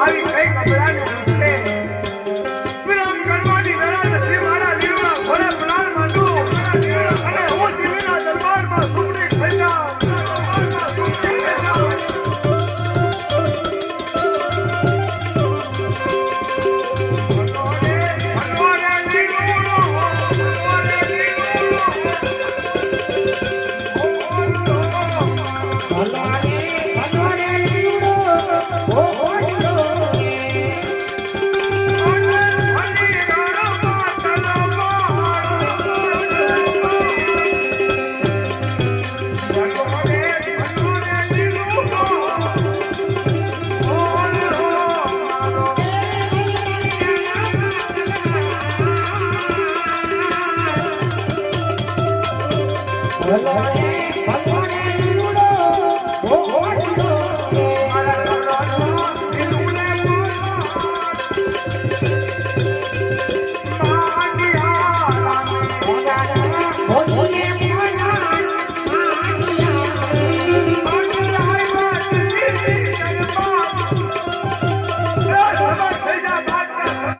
આવી કઈ કપડાને 完了完了完了